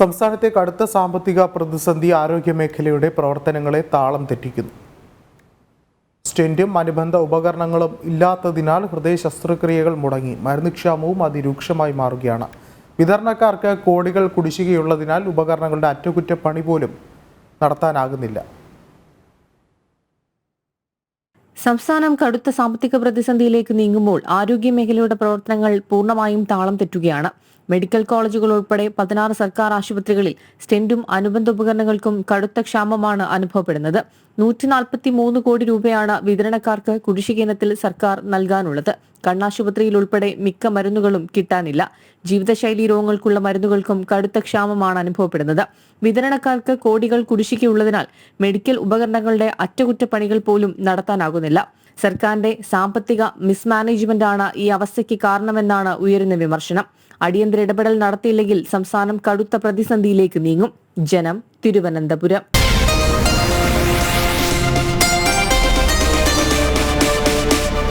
സംസ്ഥാനത്തെ കടുത്ത സാമ്പത്തിക പ്രതിസന്ധി ആരോഗ്യമേഖലയുടെ പ്രവർത്തനങ്ങളെ താളം തെറ്റിക്കുന്നു. സ്റ്റെന്റും അനുബന്ധ ഉപകരണങ്ങളും ഇല്ലാത്തതിനാൽ ഹൃദയ ശസ്ത്രക്രിയകൾ മുടങ്ങി. മരുന്നുക്ഷാമവും അതിരൂക്ഷമായി മാറുകയാണ്. വിതരണക്കാർക്ക് കോടികൾ കുടിശ്ശികയുള്ളതിനാൽ ഉപകരണങ്ങളുടെ അറ്റകുറ്റപ്പണി പോലും നടത്താനാകുന്നില്ല. സംസ്ഥാനം കടുത്ത സാമ്പത്തിക പ്രതിസന്ധിയിലേക്ക് നീങ്ങുമ്പോൾ ആരോഗ്യ മേഖലയുടെ പ്രവർത്തനങ്ങൾ പൂർണമായും താളം തെറ്റുകയാണ്. മെഡിക്കൽ കോളേജുകൾ ഉൾപ്പെടെ പതിനാറ് സർക്കാർ ആശുപത്രികളിൽ സ്റ്റെന്റും അനുബന്ധ ഉപകരണങ്ങൾക്കും കടുത്ത ക്ഷാമമാണ് അനുഭവപ്പെടുന്നത്. നൂറ്റി നാൽപ്പത്തി മൂന്ന് കോടി രൂപയാണ് വിതരണക്കാർക്ക് കുടിശ്ശികേനത്തിൽ സർക്കാർ നൽകാനുള്ളത്. കണ്ണാശുപത്രിയിൽ ഉൾപ്പെടെ മിക്ക മരുന്നുകളും കിട്ടാനില്ല. ജീവിതശൈലി രോഗങ്ങൾക്കുള്ള മരുന്നുകൾക്കും കടുത്ത ക്ഷാമമാണ് അനുഭവപ്പെടുന്നത്. വിതരണക്കാർക്ക് കോടികൾ കുടിശ്ശികയുള്ളതിനാൽ മെഡിക്കൽ ഉപകരണങ്ങളുടെ അറ്റകുറ്റപ്പണികൾ പോലും നടത്താനാകുന്നില്ല. സർക്കാരിന്റെ സാമ്പത്തിക മിസ്മാനേജ്മെന്റാണ് ഈ അവസ്ഥയ്ക്ക് കാരണമെന്നാണ് ഉയരുന്ന വിമർശനം. അടിയന്തര ഇടപെടൽ നടത്തിയില്ലെങ്കിൽ സംസ്ഥാനം കടുത്ത പ്രതിസന്ധിയിലേക്ക് നീങ്ങും. ജനം തിരുവനന്തപുരം.